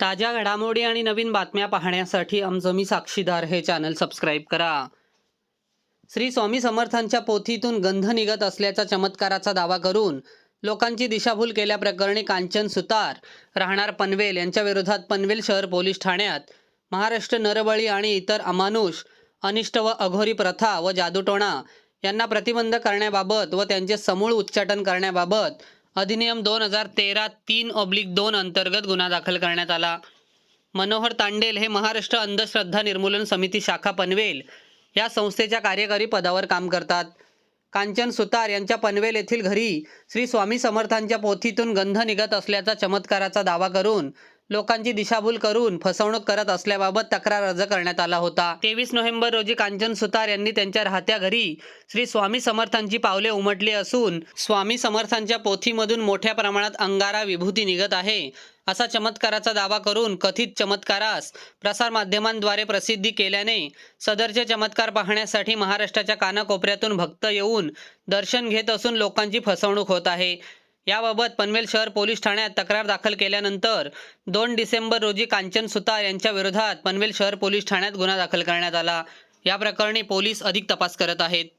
ताज्या घडामोडी आणि नवीन बातम्या पाहण्यासाठी आमचं मी साक्षीदार हे चॅनल सबस्क्राईब करा. श्री स्वामी समर्थांच्या पोथीतून गंध निघत असल्याचा चमत्काराचा दावा करून लोकांची दिशाभूल केल्याप्रकरणी कांचन सुतार राहणार पनवेल यांच्या विरोधात पनवेल शहर पोलीस ठाण्यात महाराष्ट्र नरबळी आणि इतर अमानुष अनिष्ट व अघोरी प्रथा व जादूटोणा यांना प्रतिबंध करण्याबाबत व त्यांचे समूळ उच्चाटन करण्याबाबत अधिनियम दोन हजार तेरा तीन ऑब्लिक दोन अंतर्गत गुन्हा दाखल करण्यात आला. मनोहर तांडेल हे महाराष्ट्र अंधश्रद्धा निर्मूलन समिती शाखा पनवेल या संस्थेच्या कार्यकारी पदावर काम करतात. कांचन सुतार यांच्या पनवेल येथील घरी श्री स्वामी समर्थांच्या पोथीतून गंध निघत असल्याचा चमत्काराचा दावा करून लोकांची दिशाभूल करून फसवणूक करत असल्याबाबत तक्रार अर्ज करण्यात आला होता. तेवीस नोव्हेंबर रोजी कांचन सुतार यांनी त्यांच्या राहत्या घरी श्री स्वामी समर्थांची पावले उमटली असून स्वामी समर्थांच्या पोथीमधून मोठ्या प्रमाणात अंगारा विभूती निघत आहे असा चमत्काराचा दावा करून कथित चमत्कारास प्रसारमाध्यमांद्वारे प्रसिद्धी केल्याने सदरचे चमत्कार पाहण्यासाठी महाराष्ट्राच्या कानाकोपऱ्यातून भक्त येऊन दर्शन घेत असून लोकांची फसवणूक होत आहे. याबाबत पनवेल शहर पोलीस ठाण्यात तक्रार दाखल केल्यानंतर दोन डिसेंबर रोजी कांचन सुतार यांच्या विरोधात पनवेल शहर पोलीस ठाण्यात गुन्हा दाखल करण्यात आला. या प्रकरणी पोलीस अधिक तपास करत आहेत.